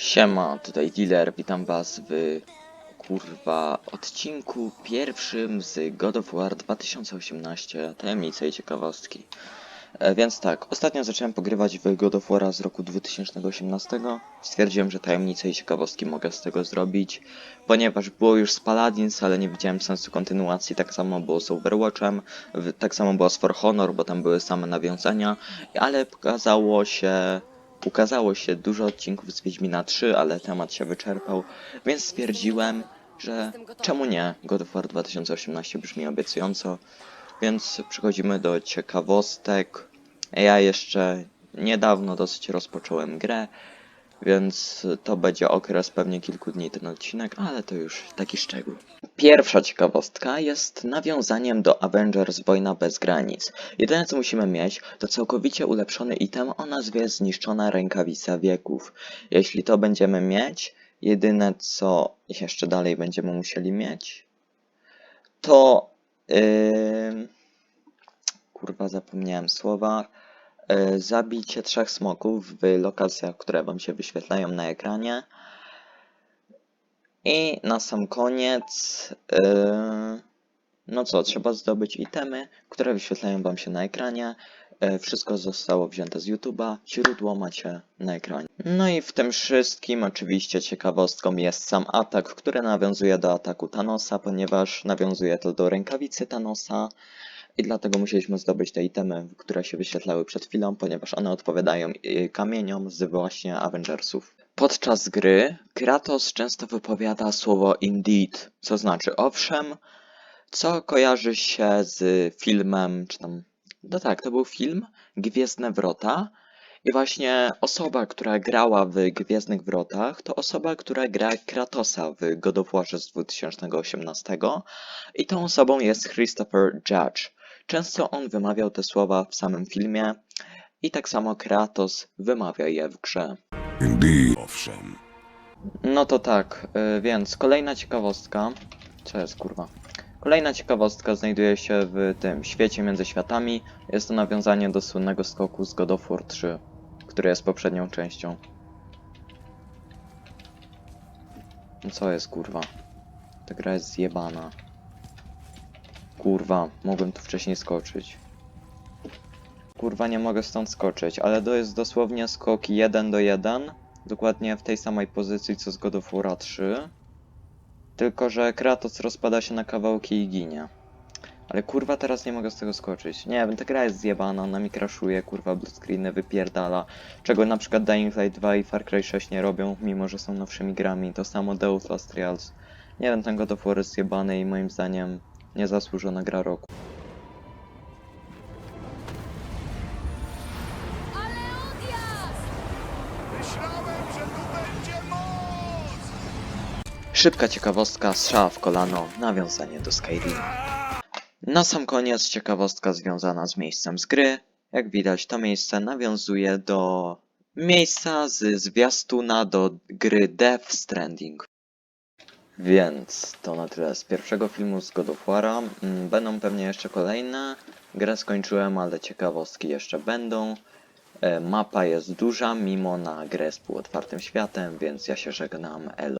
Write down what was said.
Siema, tutaj dealer, witam was w kurwa odcinku pierwszym z God of War 2018 Tajemnice i ciekawostki. E, więc tak, ostatnio zacząłem pogrywać w God of War z roku 2018. Stwierdziłem, że tajemnice i ciekawostki mogę z tego zrobić, ponieważ było już z Paladins, ale nie widziałem sensu kontynuacji. Tak samo było z Overwatchem, tak samo było z For Honor, bo tam były same nawiązania, ale pokazało się ukazało się dużo odcinków z Wiedźmina 3, ale temat się wyczerpał, więc stwierdziłem, że czemu nie? God of War 2018 brzmi obiecująco, więc przechodzimy do ciekawostek. Ja jeszcze niedawno dosyć rozpocząłem grę, więc to będzie okres pewnie kilku dni ten odcinek, ale to już taki szczegół. Pierwsza ciekawostka jest nawiązaniem do Avengers Wojna bez granic. Jedyne co musimy mieć to całkowicie ulepszony item o nazwie Zniszczona Rękawica Wieków. Jeśli to będziemy mieć, jedyne co jeszcze dalej będziemy musieli mieć to... Yy... Kurwa zapomniałem słowa. Yy, zabicie trzech smoków w lokacjach, które wam się wyświetlają na ekranie. I na sam koniec, yy, no co, trzeba zdobyć itemy, które wyświetlają Wam się na ekranie. Yy, wszystko zostało wzięte z YouTube'a, źródło macie na ekranie. No i w tym wszystkim oczywiście ciekawostką jest sam atak, który nawiązuje do ataku Thanosa, ponieważ nawiązuje to do rękawicy Thanosa. I dlatego musieliśmy zdobyć te itemy, które się wyświetlały przed chwilą, ponieważ one odpowiadają yy, kamieniom z właśnie Avengersów. Podczas gry Kratos często wypowiada słowo indeed, co znaczy owszem, co kojarzy się z filmem, czy tam, no tak, to był film Gwiezdne Wrota. I właśnie osoba, która grała w Gwiezdnych Wrotach, to osoba, która gra Kratosa w God of War z 2018. I tą osobą jest Christopher Judge. Często on wymawiał te słowa w samym filmie i tak samo Kratos wymawia je w grze. Indeed. Owszem. No to tak, y, więc kolejna ciekawostka. Co jest kurwa? Kolejna ciekawostka znajduje się w tym świecie między światami. Jest to nawiązanie do słynnego skoku z God of War 3, który jest poprzednią częścią. Co jest kurwa? Ta gra jest zjebana. Kurwa, mogłem tu wcześniej skoczyć. Kurwa, nie mogę stąd skoczyć, ale to jest dosłownie skok 1 do 1. Dokładnie w tej samej pozycji co z God of War 3. Tylko, że Kratos rozpada się na kawałki i ginie. Ale kurwa teraz nie mogę z tego skoczyć. Nie wiem, ta gra jest zjebana, ona mi crashuje, kurwa bluescreeny wypierdala. Czego na przykład Dying Light 2 i Far Cry 6 nie robią, mimo że są nowszymi grami. To samo Deus Last Trials. Nie wiem, ten God of War jest zjebany i moim zdaniem niezasłużona gra roku. Ale odjazd! Myślałem, że tu będzie moc! Szybka ciekawostka, strzała w kolano, nawiązanie do Skyrim. Na sam koniec ciekawostka związana z miejscem z gry. Jak widać, to miejsce nawiązuje do miejsca z zwiastuna do gry Death Stranding. Więc to na tyle z pierwszego filmu z God of War'a. Mm, Będą pewnie jeszcze kolejne. Grę skończyłem, ale ciekawostki jeszcze będą. E, Mapa jest duża, mimo na grę z półotwartym światem, więc ja się żegnam. Elo.